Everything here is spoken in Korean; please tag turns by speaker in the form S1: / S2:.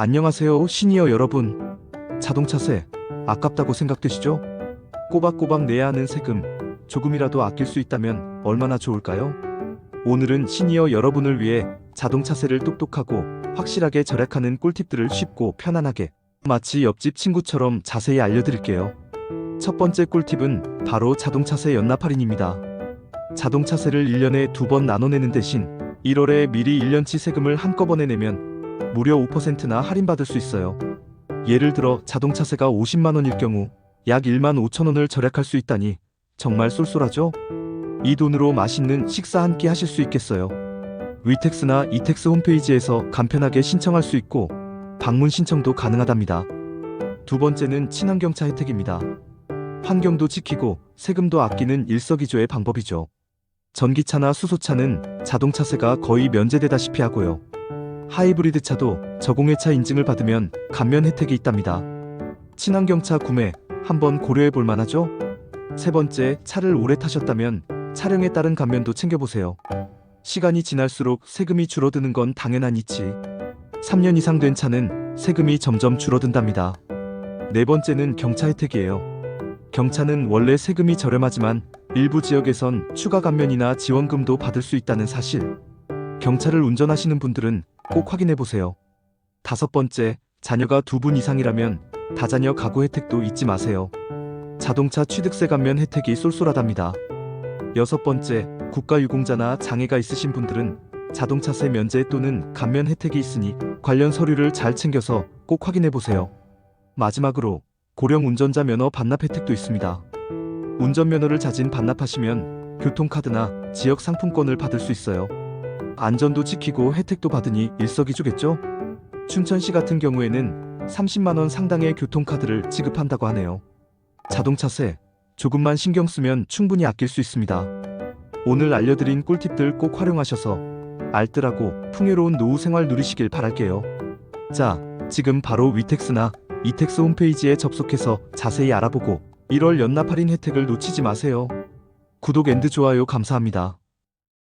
S1: 안녕하세요, 시니어 여러분. 자동차세, 아깝다고 생각되시죠? 꼬박꼬박 내야 하는 세금, 조금이라도 아낄 수 있다면 얼마나 좋을까요? 오늘은 시니어 여러분을 위해 자동차세를 똑똑하고 확실하게 절약하는 꿀팁들을 쉽고 편안하게 마치 옆집 친구처럼 자세히 알려드릴게요. 첫 번째 꿀팁은 바로 자동차세 연납 할인입니다. 자동차세를 1년에 두 번 나눠내는 대신 1월에 미리 1년치 세금을 한꺼번에 내면 무려 5%나 할인받을 수 있어요. 예를 들어 자동차세가 50만 원일 경우 약 1만 5천 원을 절약할 수 있다니 정말 쏠쏠하죠? 이 돈으로 맛있는 식사 한 끼 하실 수 있겠어요. 위텍스나 이텍스 홈페이지에서 간편하게 신청할 수 있고 방문 신청도 가능하답니다. 두 번째는 친환경차 혜택입니다. 환경도 지키고 세금도 아끼는 일석이조의 방법이죠. 전기차나 수소차는 자동차세가 거의 면제되다시피 하고요. 하이브리드 차도 저공해차 인증을 받으면 감면 혜택이 있답니다. 친환경차 구매 한번 고려해 볼 만하죠? 세 번째, 차를 오래 타셨다면 차량에 따른 감면도 챙겨보세요. 시간이 지날수록 세금이 줄어드는 건 당연한 이치. 3년 이상 된 차는 세금이 점점 줄어든답니다. 네 번째는 경차 혜택이에요. 경차는 원래 세금이 저렴하지만 일부 지역에선 추가 감면이나 지원금도 받을 수 있다는 사실. 경차를 운전하시는 분들은 꼭 확인해 보세요. 다섯 번째, 자녀가 두 분 이상이라면 다자녀 가구 혜택도 잊지 마세요. 자동차 취득세 감면 혜택이 쏠쏠하답니다. 여섯 번째, 국가유공자나 장애가 있으신 분들은 자동차세 면제 또는 감면 혜택이 있으니 관련 서류를 잘 챙겨서 꼭 확인해 보세요. 마지막으로 고령 운전자 면허 반납 혜택도 있습니다. 운전면허를 자진 반납하시면 교통카드나 지역 상품권을 받을 수 있어요. 안전도 지키고 혜택도 받으니 일석이조겠죠? 춘천시 같은 경우에는 30만원 상당의 교통카드를 지급한다고 하네요. 자동차세, 조금만 신경 쓰면 충분히 아낄 수 있습니다. 오늘 알려드린 꿀팁들 꼭 활용하셔서 알뜰하고 풍요로운 노후 생활 누리시길 바랄게요. 자, 지금 바로 위텍스나 이텍스 홈페이지에 접속해서 자세히 알아보고 1월 연납 할인 혜택을 놓치지 마세요. 구독 좋아요 감사합니다.